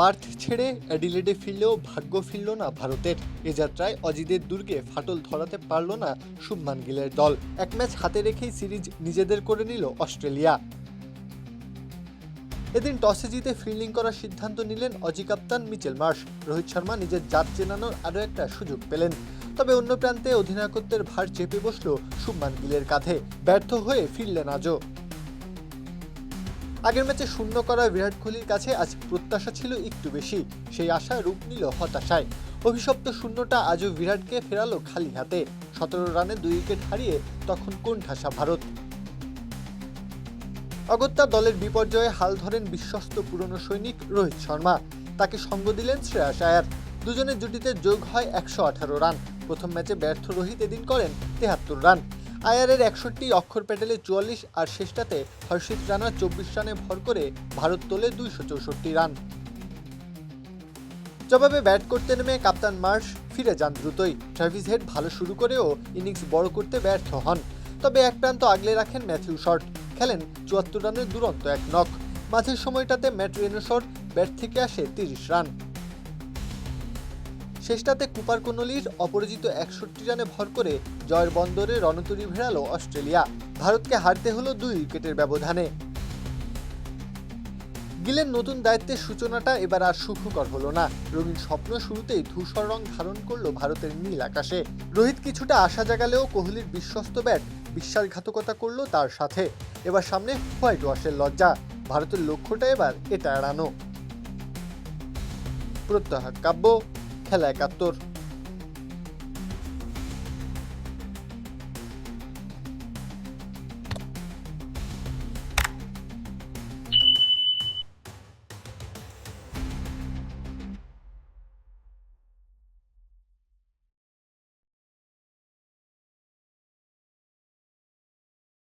পার্থ ছেড়ে অ্যাডিলেডে ফিরলেও ভাগ্য ফিরল না ভারতের। এ যাত্রায় অজিদের দুর্গে ফাটল ধরাতে পারল না শুভমান গিলের দল। এক ম্যাচ হাতে রেখেই সিরিজ নিজেদের করে নিল অস্ট্রেলিয়া। এদিন টসে জিতে ফিল্ডিং করার সিদ্ধান্ত নিলেন অজি কাপ্তান মিচেল মার্শ। রোহিত শর্মা নিজের জাত চেনানোর আরও একটা সুযোগ পেলেন। তবে অন্য প্রান্তে অধিনায়কত্বের ভার চেপে বসল শুভমান গিলের কাঁধে। ব্যর্থ হয়ে ফিরলেন আজও। আগের ম্যাচে শূন্য করা বিরাট কোহলির কাছে আজ প্রত্যাশা ছিল একটু বেশি। সেই আশা রূপ নিল হতাশায়। অভিশপ্ত শূন্যটা আজও বিরাটকে ফেরালো খালি হাতে। সতেরো রানে দুই উইকেট হারিয়ে তখন কোন ঠাসা ভারত। অগত্যা দলের বিপর্যয়ে হাল ধরেন বিশ্বস্ত পুরনো সৈনিক রোহিত শর্মা। তাকে সঙ্গ দিলেন শ্রেয়াস আয়ার। দুজনের জুটিতে যোগ হয় একশো আঠারো রান। প্রথম ম্যাচে ব্যর্থ রোহিত এদিন করেন তেহাত্তর রান। আয়ারের একষট্টি, অক্ষর প্যাটেলে চুয়াল্লিশ আর শেষটাতে হর্ষিত রানা চব্বিশ রানে ভর করে ভারত তোলে দুইশো চৌষট্টি রান। জবাবে ব্যাট করতে নেমে কাপ্তান মার্শ, ফিরে যান দ্রুতই। ট্রাভিস হেড ভালো শুরু করেও ইনিংস বড় করতে ব্যর্থ হন। তবে এক প্রান্ত আগলে রাখেন ম্যাথিউ শর্ট। খেলেন চুয়াত্তর রানের দুরন্ত এক নক মাঝের সময়টাতে ম্যাট রেনোশর ব্যাট থেকে আসে তিরিশ রান। শেষটাতে কুপার কোনলির অপরাজিত একষট্টি রানে ভর করে জয়ের বন্দরে রণতরী ভেড়ালো অস্ট্রেলিয়া। ভারতকে হারতে হলো দুই উইকেটের ব্যবধানে। গিলের নতুন দায়িত্বের সূচনাটা এবার আর সুখকর হলো না। রঙিন স্বপ্ন শুরুতেই ধূসর রং ধারণ করল ভারতের নীল আকাশে। রোহিত কিছুটা আশা জাগালেও কোহলির বিশ্বস্ত ব্যাট বিশ্বাসঘাতকতা করল তার সাথে। এবার সামনে হোয়াইট ওয়াশের লজ্জা। ভারতের লক্ষ্যটা এবার এটা এড়ানো। প্রত্যাহার কাব্য খেলা একাত্তর